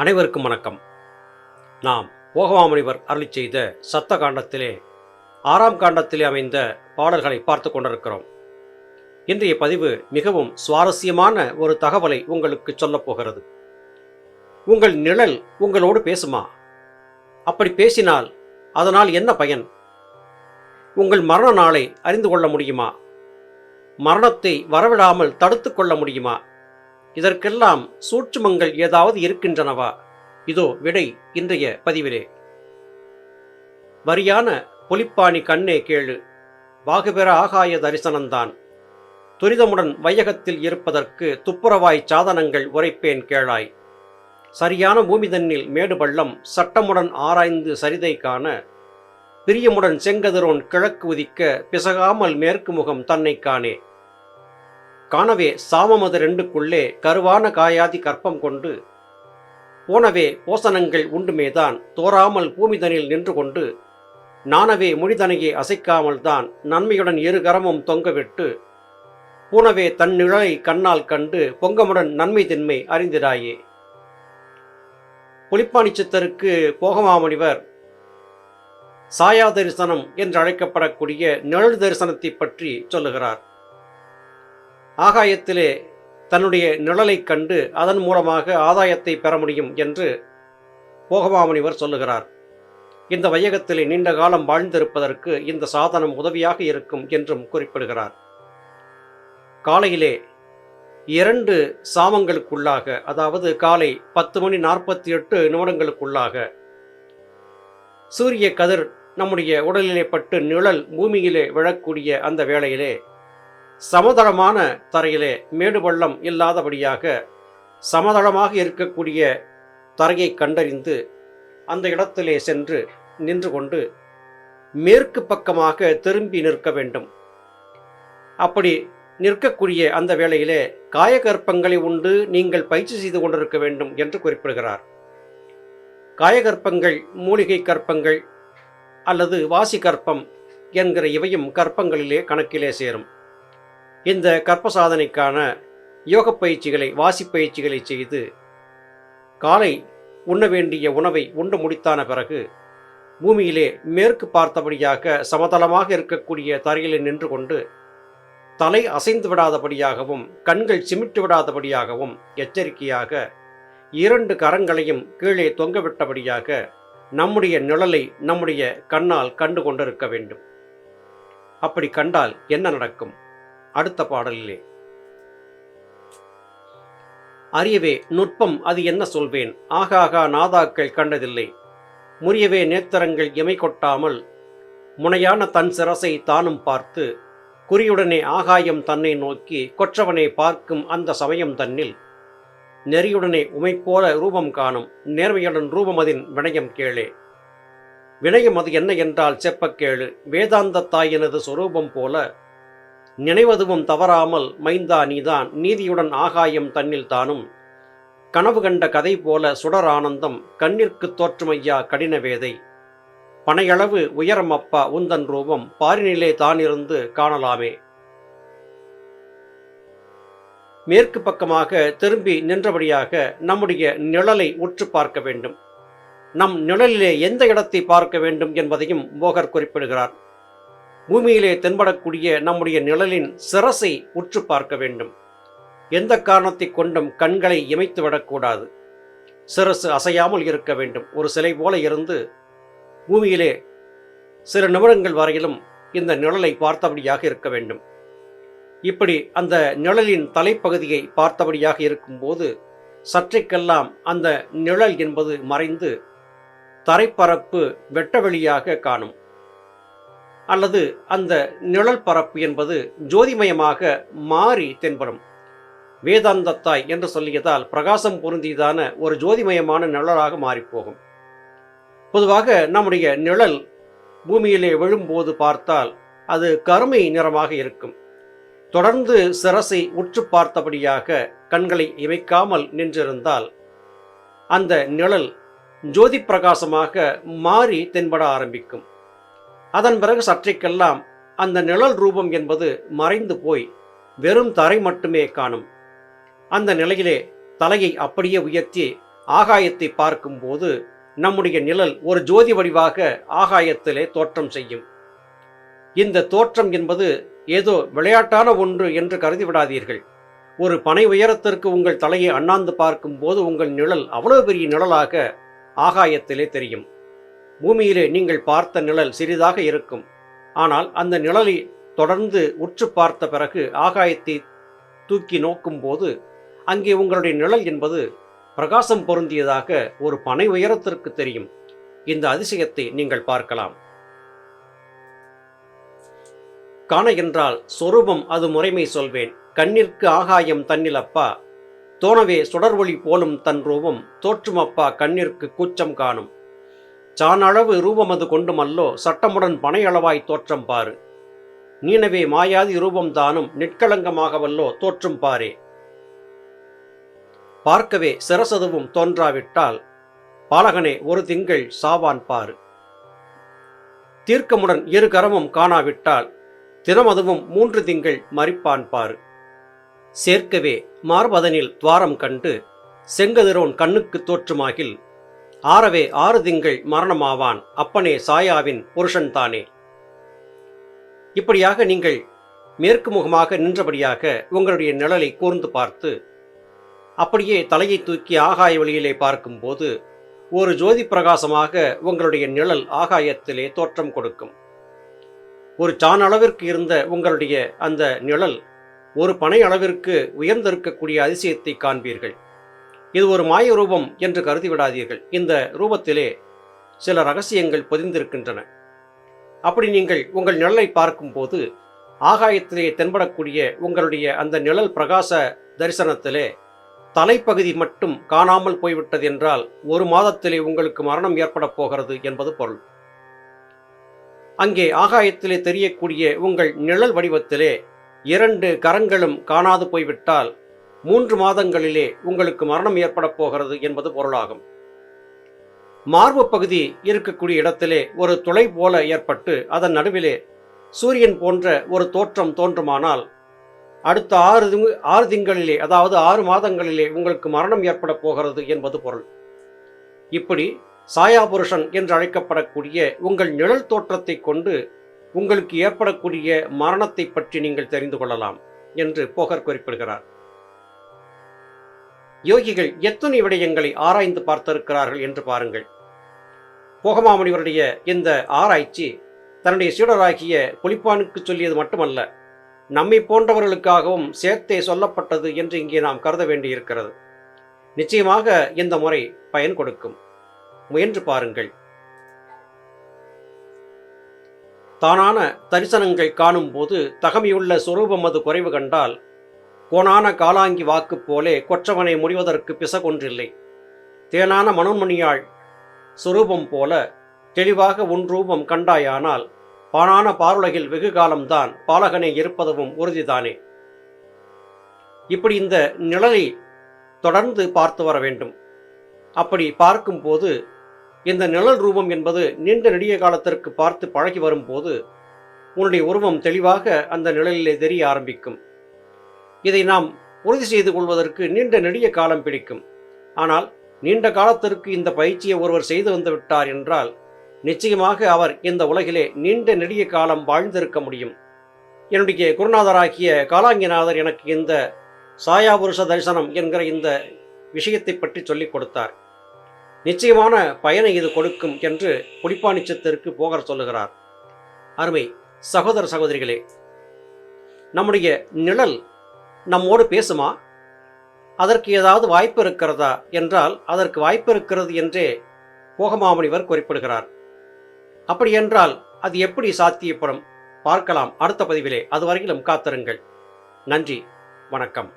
அனைவருக்கும் வணக்கம். நாம் ஓகவாமுனிவர் அருளி செய்த சத்த காண்டத்திலே ஆறாம் காண்டத்திலே அமைந்த பாடல்களை பார்த்து கொண்டிருக்கிறோம். இன்றைய பதிவு மிகவும் சுவாரஸ்யமான ஒரு தகவலை உங்களுக்கு சொல்லப் போகிறது. உங்கள் நிழல் உங்களோடு பேசுமா? அப்படி பேசினால் அதனால் என்ன பயன்? உங்கள் மரண நாளை அறிந்து கொள்ள முடியுமா? மரணத்தை வரவிடாமல் தடுத்து கொள்ள முடியுமா? இதற்கெல்லாம் சூட்சுமங்கள் ஏதாவது இருக்கின்றனவா? இதோ விடை இன்றைய பதிவிலே. வரியான பொலிப்பாணி கண்ணே கேளு. வாகுபெற ஆகாய தரிசனந்தான். துரிதமுடன் வையகத்தில் இருப்பதற்கு துப்புரவாய் சாதனங்கள் உரைப்பேன் கேளாய். சரியான பூமிதன்னில் மேடுபள்ளம் மேடு பள்ளம் சட்டமுடன் ஆராய்ந்து சரிதை காண பிரியமுடன் செங்கதிரோன் கிழக்கு உதிக்க பிசகாமல் மேற்கு முகம் தன்னை காணே. காணவே சாமமது ரெண்டுக்குள்ளே கருவான காயாதி கற்பம் கொண்டு போனவே போசனங்கள் உண்டுமேதான் தோறாமல் பூமிதனில் நின்று கொண்டு நானவே முடிதனையே அசைக்காமல் தான் நன்மையுடன் இரு கரமும் தொங்கவிட்டு பூனவே தன் நிழலை கண்ணால் கண்டு பொங்கமுடன் நன்மை தின்மை அறிந்திராயே. புலிப்பாணி சித்தருக்கு போகமாமுனிவர் சாயா தரிசனம் என்று அழைக்கப்படக்கூடிய நிழல் தரிசனத்தை பற்றி சொல்லுகிறார். ஆகாயத்திலே தன்னுடைய நிழலைக் கண்டு அதன் மூலமாக ஆதாயத்தை பெற முடியும் என்று போகமாமுனிவர் சொல்லுகிறார். இந்த வையகத்திலே நீண்ட காலம் வாழ்ந்திருப்பதற்கு இந்த சாதனம் உதவியாக இருக்கும் என்றும் குறிப்பிடுகிறார். காலையிலே இரண்டு சாமங்களுக்குள்ளாக அதாவது காலை பத்து மணி நாற்பத்தி எட்டு நிமிடங்களுக்குள்ளாக சூரிய கதிர் நம்முடைய உடலிலே பட்டு நிழல் பூமியிலே விழக்கூடிய அந்த வேளையிலே சமதளமான தரையிலே மேடு பள்ளம் இல்லாதபடியாக சமதளமாக இருக்கக்கூடிய தரையை கண்டறிந்து அந்த இடத்திலே சென்று நின்று கொண்டு மேற்கு பக்கமாக திரும்பி நிற்க வேண்டும். அப்படி நிற்கக்கூடிய அந்த வேளையிலே காயகற்பங்களை உண்டு நீங்கள் பயிற்சி செய்து கொண்டிருக்க வேண்டும் என்று குறிப்பிடுகிறார். காயகற்பங்கள் மூலிகை கற்பங்கள் அல்லது வாசி கற்பம் என்கிற இவையும் கற்பங்களிலே கணக்கிலே சேரும். இந்த கற்ப சாதனைக்கான யோக பயிற்சிகளை வாசிப்பயிற்சிகளை செய்து காலை உண்ண வேண்டிய உணவை உண்டு முடித்தான பிறகு பூமியிலே மேற்கு பார்த்தபடியாக சமதளமாக இருக்கக்கூடிய தரையிலே நின்று கொண்டு தலை அசைந்து விடாதபடியாகவும் கண்கள் சிமிட்டு விடாதபடியாகவும் எச்சரிக்கையாக இரண்டு கரங்களையும் கீழே தொங்கவிட்டபடியாக நம்முடைய நிழலை நம்முடைய கண்ணால் கண்டு கொண்டிருக்க வேண்டும். அப்படி கண்டால் என்ன நடக்கும்? அடுத்த பாடலிலே. அறியவே நுட்பம் அது என்ன சொல்வேன்? ஆகாகா நாதாக்கள் கண்டதில்லை. முறியவே நேத்திரங்கள் எமை கொட்டாமல். முனையான தன் சிரசை தானும் பார்த்து குறியுடனே ஆகாயம் தன்னை நோக்கி கொற்றவனை பார்க்கும் அந்த சமயம் தன்னில் நெறியுடனே உமைப்போல ரூபம் காணும் நேர்மையுடன் ரூபமதின் வினயம் கேளே. வினயம் அது என்ன என்றால் செப்பக்கேளு வேதாந்த தாயினது சொரூபம் போல நினைவதுவும் தவறாமல் மைந்தா நீதான். நீதியுடன் ஆகாயம் தன்னில் தானும். கனவு கண்ட கதை போல சுடர் ஆனந்தம் கண்ணிற்கு தோற்றுமையா கடின வேதை. பனையளவு உயரம் அப்பா உந்தன் ரூபம் பாரினிலே தானிருந்து காணலாமே. மேற்கு பக்கமாக திரும்பி நின்றபடியாக நம்முடைய நிழலை உற்று பார்க்க வேண்டும். நம் நிழலிலே எந்த இடத்தை பார்க்க வேண்டும் என்பதையும் போகர் குறிப்பிடுகிறார். பூமியிலே தென்படக்கூடிய நம்முடைய நிழலின் சிரசை உற்று பார்க்க வேண்டும். எந்த காரணத்தை கொண்டும் கண்களை இமைத்து விடக்கூடாது. சிரசு அசையாமல் இருக்க வேண்டும். ஒரு சிலை போல இருந்து பூமியிலே சில நிமிடங்கள் வரையிலும் இந்த நிழலை பார்த்தபடியாக இருக்க வேண்டும். இப்படி அந்த நிழலின் தலைப்பகுதியை பார்த்தபடியாக இருக்கும்போது சற்றைக்கெல்லாம் அந்த நிழல் என்பது மறைந்து தரைப்பரப்பு வெட்டவெளியாக காணும். அல்லது அந்த நிழல் பரப்பு என்பது ஜோதிமயமாக மாறி தென்படும். வேதாந்தத்தாய் என்று சொல்லியதால் பிரகாசம் பொருந்தியதான ஒரு ஜோதிமயமான நிழலாக மாறிப்போகும். பொதுவாக நம்முடைய நிழல் பூமியிலே விழும்போது பார்த்தால் அது கருமை நிறமாக இருக்கும். தொடர்ந்து சிரசை உற்று பார்த்தபடியாக கண்களை இமைக்காமல் நின்றிருந்தால் அந்த நிழல் ஜோதி பிரகாசமாக மாறி தென்பட ஆரம்பிக்கும். அதன் பிறகு சற்றைக்கெல்லாம் அந்த நிழல் ரூபம் என்பது மறைந்து போய் வெறும் தரை மட்டுமே காணும். அந்த நிலையிலே தலையை அப்படியே உயர்த்தி ஆகாயத்தை பார்க்கும்போது நம்முடைய நிழல் ஒரு ஜோதி வடிவாக ஆகாயத்திலே தோற்றம் செய்யும். இந்த தோற்றம் என்பது ஏதோ விளையாட்டான ஒன்று என்று கருதி விடாதீர்கள் ஒரு பனை உயரத்திற்கு உங்கள் தலையை அண்ணாந்து பார்க்கும்போது உங்கள் நிழல் அவ்வளவு பெரிய நிழலாக ஆகாயத்திலே தெரியும். பூமியிலே நீங்கள் பார்த்த நிழல் சிறிதாக இருக்கும். ஆனால் அந்த நிழலை தொடர்ந்து உற்று பார்த்த பிறகு ஆகாயத்தை தூக்கி நோக்கும்போது அங்கே உங்களுடைய நிழல் என்பது பிரகாசம் பொருந்தியதாக ஒரு பனை உயரத்திற்கு தெரியும். இந்த அதிசயத்தை நீங்கள் பார்க்கலாம். காண என்றால் சொரூபம் அது முறைமை சொல்வேன். கண்ணிற்கு ஆகாயம் தன்னிலப்பா தோணவே சுடர்வொளி போலும் தன் ரூபம் தோற்றுமப்பா கண்ணிற்கு கூச்சம் காணும். சானளவு ரூபமது கொண்டுமல்லோ சட்டமுடன் பனையளவாய் தோற்றம் பாரு. நீனவே மாயாதி ரூபம் தானும் நிற்களங்கமாகவல்லோ தோற்றும் பாரே. பார்க்கவே சிரசதுவும் தோன்றாவிட்டால் பாலகனே ஒரு திங்கள் சாவான் பாரு. தீர்க்கமுடன் இரு கரமும் காணாவிட்டால் தினமதுவும் மூன்று திங்கள் மறிப்பான் பாரு. சேர்க்கவே மார்பதனில் துவாரம் கண்டு செங்கதிரோன் கண்ணுக்கு தோற்றுமாகில் ஆறவே ஆறு திங்கள் மரணமாவான். அப்பனே சாயாவின் புருஷன்தானே இப்படியாக நீங்கள் மேற்கு முகமாக நின்றபடியாக உங்களுடைய நிழலை கூர்ந்து பார்த்து அப்படியே தலையை தூக்கி ஆகாய வழியிலே பார்க்கும்போது ஒரு ஜோதி பிரகாசமாக உங்களுடைய நிழல் ஆகாயத்திலே தோற்றம் கொடுக்கும். ஒரு சான் அளவிற்கு இருந்த உங்களுடைய அந்த நிழல் ஒரு பனை அளவிற்கு உயர்ந்திருக்கக்கூடிய அதிசயத்தை காண்பீர்கள். இது ஒரு மாய ரூபம் என்று கருதி விடாதீர்கள். இந்த ரூபத்திலே சில ரகசியங்கள் பொதிந்திருக்கின்றன. அப்படி நீங்கள் உங்கள் நிழலை பார்க்கும்போது ஆகாயத்திலே தென்படக்கூடிய உங்களுடைய அந்த நிழல் பிரகாச தரிசனத்திலே தலைப்பகுதி மட்டும் காணாமல் போய்விட்டது என்றால் ஒரு மாதத்திலே உங்களுக்கு மரணம் ஏற்பட போகிறது என்பது பொருள். அங்கே ஆகாயத்திலே தெரியக்கூடிய உங்கள் நிழல் வடிவத்திலே இரண்டு கரங்களும் காணாது போய்விட்டால் மூன்று மாதங்களிலே உங்களுக்கு மரணம் ஏற்பட போகிறது என்பது பொருளாகும். மார்பு பகுதி இருக்கக்கூடிய இடத்திலே ஒரு துளை போல ஏற்பட்டு அதன் நடுவிலே சூரியன் போன்ற ஒரு தோற்றம் தோன்றுமானால் அடுத்த ஆறு ஆறு திங்களிலே அதாவது ஆறு மாதங்களிலே உங்களுக்கு மரணம் ஏற்பட போகிறது என்பது பொருள். இப்படி சாயாபுருஷன் என்று அழைக்கப்படக்கூடிய உங்கள் நிழல் தோற்றத்தை கொண்டு உங்களுக்கு ஏற்படக்கூடிய மரணத்தை பற்றி நீங்கள் தெரிந்து கொள்ளலாம் என்று போகர் குறிப்பிடுகிறார். யோகிகள் எத்தனை விடயங்களை ஆராய்ந்து பார்த்திருக்கிறார்கள் என்று பாருங்கள். போகமாமுனிவருடைய இந்த ஆராய்ச்சி தன்னுடைய சீடராகிய புலிப்பானுக்கு சொல்லியது மட்டுமல்ல நம்மை போன்றவர்களுக்காகவும் சேர்த்தே சொல்லப்பட்டது என்று இங்கே நாம் கருத வேண்டியிருக்கிறது. நிச்சயமாக இந்த முறை பயன் கொடுக்கும். முயன்று பாருங்கள். தானான தரிசனங்கள் காணும்போது தகமையுள்ள சொரூபம் அது குறைவு கண்டால் கோணான காலாங்கி வாக்கு போலே கொற்றவனை முடிவதற்கு பிசகொன்றில்லை. தேனான மனோன்மணியாள் சுரூபம் போல தெளிவாக உன் ரூபம் கண்டாயானால் பானான பாருலகில் வெகு காலம்தான் பாலகனை இருப்பதும் உறுதிதானே. இப்படி இந்த நிழலை தொடர்ந்து பார்த்து வர வேண்டும். அப்படி பார்க்கும்போது இந்த நிழல் ரூபம் என்பது நீண்ட நெடிய காலத்திற்கு பார்த்து பழகி வரும்போது உன்னுடைய உருவம் தெளிவாக அந்த நிழலிலே தெரிய ஆரம்பிக்கும். இதை நாம் உறுதி செய்து கொள்வதற்கு நீண்ட நெடிய காலம் பிடிக்கும். ஆனால் நீண்ட காலத்திற்கு இந்த பயிற்சியை ஒருவர் செய்து வந்துவிட்டார் என்றால் நிச்சயமாக அவர் இந்த உலகிலே நீண்ட நெடிய காலம் வாழ்ந்திருக்க முடியும். என்னுடைய குருநாதராகிய காலாங்கிநாதர் எனக்கு இந்த சாயாபுருஷ தரிசனம் என்கிற இந்த விஷயத்தை பற்றி சொல்லிக் கொடுத்தார். நிச்சயமான பயனை இது கொடுக்கும் என்று புடிப்பானிச்சத்திற்கு போகர் சொல்லுகிறார். அருமை சகோதர சகோதரிகளே நம்முடைய நிழல் நம்மோடு பேசுமா? அதற்கு ஏதாவது வாய்ப்பு இருக்கிறதா? என்றால் அதற்கு வாய்ப்பு இருக்கிறது என்றே போகமாமுனிவர் குறிப்பிடுகிறார். அப்படி என்றால் அது எப்படி சாத்தியப்படும்? பார்க்கலாம். அடுத்த பதிவிலே. அதுவரையிலும் காத்திருங்கள். நன்றி. வணக்கம்.